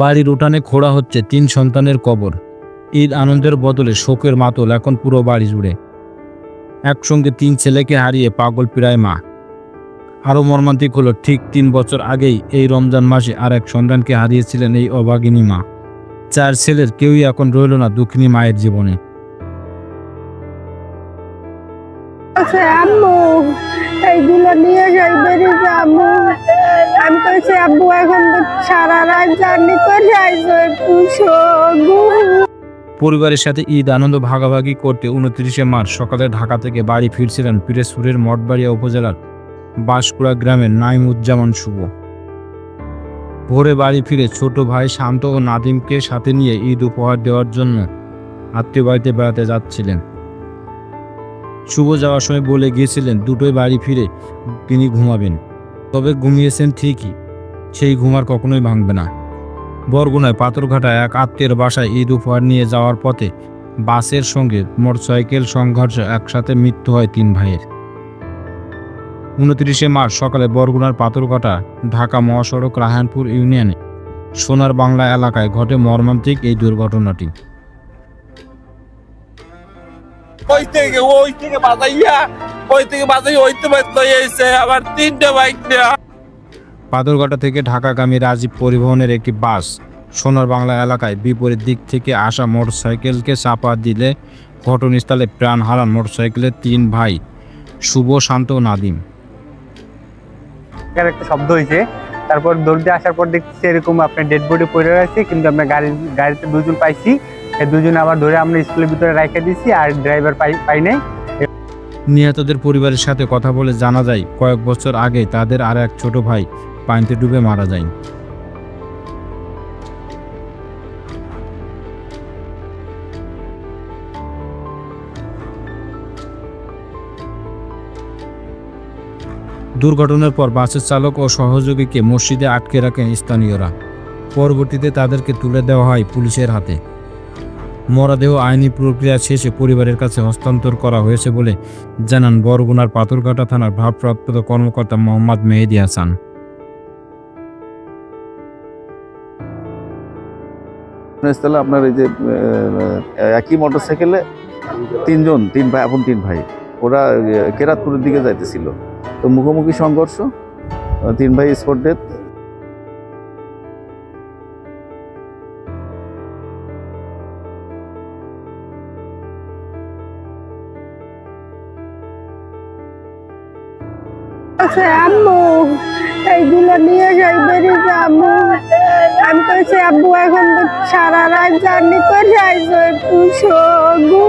বাড়ির উঠানে খোঁড়া হচ্ছে তিন সন্তানের কবর। ঈদ আনন্দের বদলে শোকের মাতল এখন পুরো বাড়ি জুড়ে। একসঙ্গে তিন ছেলেকে হারিয়ে পাগল পিরায় মা। আরও মর্মান্তিক হলো, ঠিক তিন বছর আগেই এই রমজান মাসে আর এক সন্তানকে হারিয়েছিলেন এই অভাগিনী মা। চার ছেলের কেউই এখন রইল না দুঃখিনী মায়ের জীবনে। আছে আম্মু এইগুলো নিয়ে যাই, বেরিয়ে আম্মু। আমি কইছি আব্বু, এখন তো সারা রাত জার্নি করে আইসো একটু পরিবারের সাথে ঈদ আনন্দ ভাগাভাগি করতে উনত্রিশে মার্চ সকালে ঢাকা থেকে বাড়ি ফিরছিলেন পিরেজপুরের মঠবাড়িয়া উপজেলার বাঁশকুড়া গ্রামের নাইমুজ্জামান শুভ। ভোরে বাড়ি ফিরে ছোট ভাই শান্ত ও নাদিমকে সাথে নিয়ে ঈদ উপহার দেওয়ার জন্য আত্মীয় বাড়িতে বেড়াতে যাচ্ছিলেন। শুভ যাওয়ার সময় বলে গিয়েছিলেন, দুটোই বাড়ি ফিরে তিনি ঘুমাবেন। তবে ঘুমিয়েছেন ঠিকই। সেই ঘুমার কখনোই ভাঙবে না। বরগুনায় পাথরঘাটায় এক আত্মীয়ের বাসায় ঈদ উপহার নিয়ে যাওয়ার পথে বাসের সঙ্গে মোটরসাইকেল সংঘর্ষ একসাথে মৃত্যু হয় তিন ভাইয়ের। উনত্রিশে মার্চ সকালে বরগুনার পাথরঘাটা, ঢাকা মহাসড়ক রাহানপুর ইউনিয়নে সোনার বাংলা এলাকায় ঘটে মর্মান্তিক এই দুর্ঘটনাটি। ওই থেকে ওই থেকে বাজাইয়া, ওই থেকে বাজাই ওইতে বাজতে আবার তিনটে বাইক নেওয়া পাথরঘাটা থেকে ঢাকাগামী রাজীব পরিবহনের একটি বাস সোনার বাংলা এলাকায় বিপরীত দিক থেকে আসা মোটরসাইকেলকে চাপা দিলে ঘটনাস্থলে প্রাণ হারান মোটরসাইকেলের তিন ভাই শুভ শান্ত ও নাদিম। একটা শব্দ হয়েছে। তারপর দৌড় দিয়ে আসার পর দেখছি এরকম আপনার ডেড বডি পড়ে রয়েছে কিন্তু আমরা গাড়ি গাড়িতে দুজন পাইছি। এই দুজন আবার ধরে আমরা স্কুলের ভিতরে রেখে দিছি আর ড্রাইভার পাই পাই নাই। নিহতদের পরিবারের সাথে কথা বলে জানা যায় কয়েক বছর আগে তাদের আর এক ছোট ভাই পানিতে ডুবে মারা যায়। দুর্ঘটনার পর বাসের চালক ও সহযোগীকে মসজিদে আটকে রাখেন স্থানীয়রা। পরবর্তীতে তাদেরকে তুলে দেওয়া হয় পুলিশের হাতে। মরাদেহ আইনি প্রক্রিয়া শেষে পরিবারের কাছে হস্তান্তর করা হয়েছে বলে জানান বরগুনার পাথরঘাটা থানার ভারপ্রাপ্ত কর্মকর্তা মোহাম্মদ মেহেদি হাসান। ঘটনাস্থলে আপনার এই যে একই মোটরসাইকেলে তিনজন, তিন ভাই, আপন তিন ভাই। ওরা কেরাতপুরের দিকে যাইতেছিল। তো মুখোমুখি সংঘর্ষ তিন ভাই স্পট ডেথ। আছে আম্মু, এইগুলো নিয়ে যাই, বেরিয়ে আম্মু। আমি কইছি আব্বু এখন তো সারা রাত জার্নি করে আইসো একটু শোগু।